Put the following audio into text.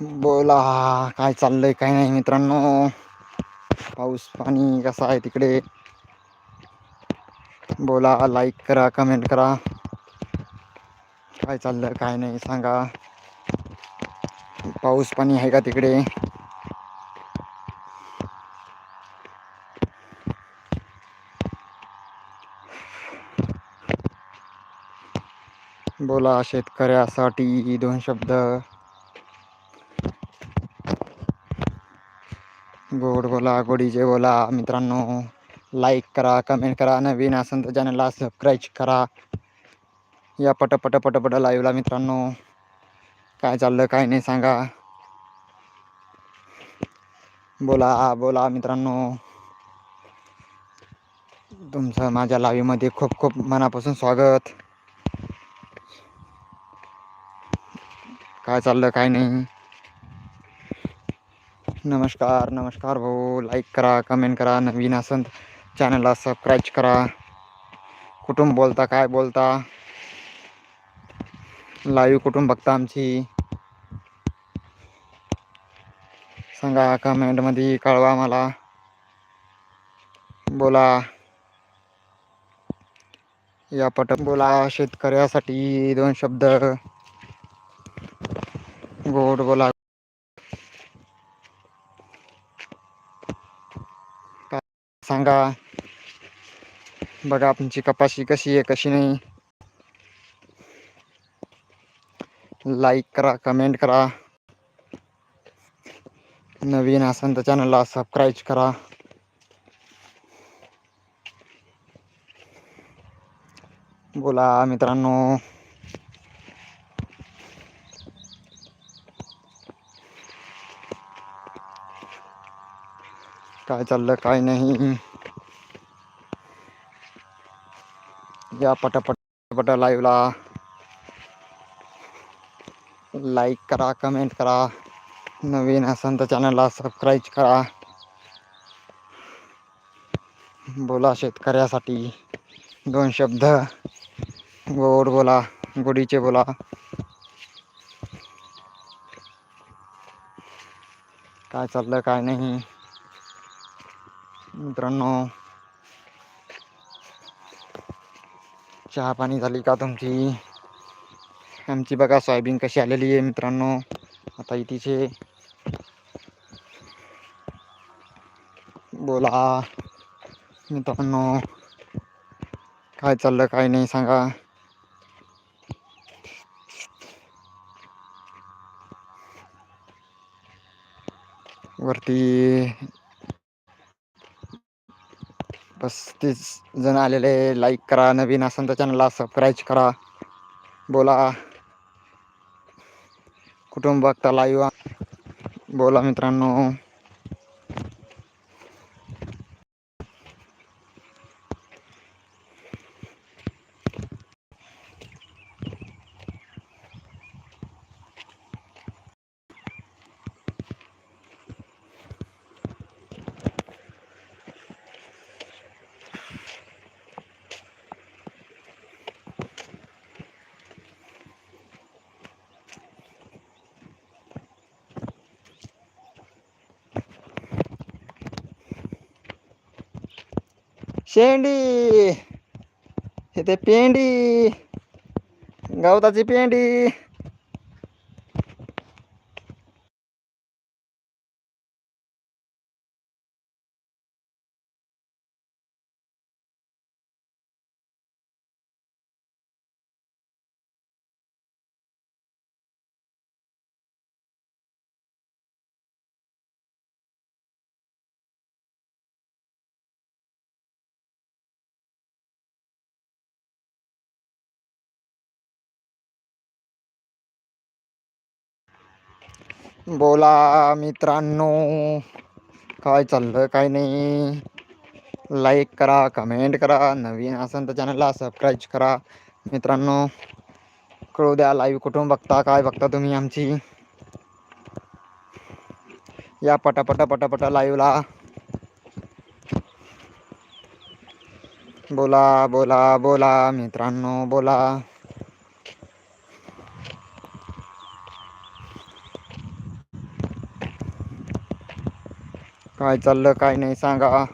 बोला काय चाललंय काय नाही मित्रांनो. पाऊस पाणी कसा आहे तिकडे? बोला लाईक करा कमेंट करा. काय चाललं काय नाही सांगा. पाऊस पाणी आहे का तिकडे? बोला शेतकऱ्यासाठी दोन शब्द. गोड बोला गोडीचे बोला मित्रांनो लाईक करा कमेंट करा नवीन असेल तर चॅनलला सबस्क्राईब करा. या पटपट पटपट लाईव्हला मित्रांनो. काय चाललं काय नाही सांगा. बोला बोला मित्रांनो. तुमचं माझ्या लाईव्हमध्ये खूप खूप मनापासून स्वागत. काय चाललं काय नाही? नमस्कार नमस्कार भाऊ. लाईक करा कमेंट करा नवीन असंत चॅनलला सबस्क्राईब करा. कुठून बोलता काय बोलता? लाईव्ह कुठून बघता आमची. सांगा कमेंटमध्ये कळवा मला. बोला. या पट बोला शेतकऱ्यासाठी दोन शब्द. गोड बोला. सांगा। बघा तुमची कपाशी कशी आहे, कशी नाही. लाईक करा कमेंट करा. नवीन असेल तर चॅनलला सबस्क्राईब करा. बोला मित्रांनो. काय चाललं काय नाही। या पटापट पट लाईव्हला लाईक करा, कमेंट करा। नवीन असेल तर चॅनलला सबस्क्राईब करा। बोला शेतकऱ्यासाठी दोन शब्द। गोड बोला, गोडीचे बोला। काय चाललं, काय नाही। मित्रांनो चहा पाणी झाली का तुमची? आमची बघा सोयाबीन कशी आलेली आहे मित्रांनो. आता इथे बोला. मित्रांनो काय चाललं काय नाही सांगा. वरती पस्तीस जण आलेले लाईक करा नवीन असेल तर चॅनलला सबस्क्राईब करा. बोला. कुटुंब बघता लाईव्ह बोला मित्रांनो. शेंडी इथे पेंडी. गवताची पेंडी. बोला मित्रांनो काय चाललं काय नाही? लाईक करा कमेंट करा नवीन असेल तर चॅनलला सबस्क्राईब करा. मित्रांनो कळू द्या लाईव्ह कुठून बघता काय बघता तुम्ही आमची? या पटापटा पटापटा लाईव्हला बोला बोला बोला मित्रांनो बोला. काय चाललं काय नाही सांगा.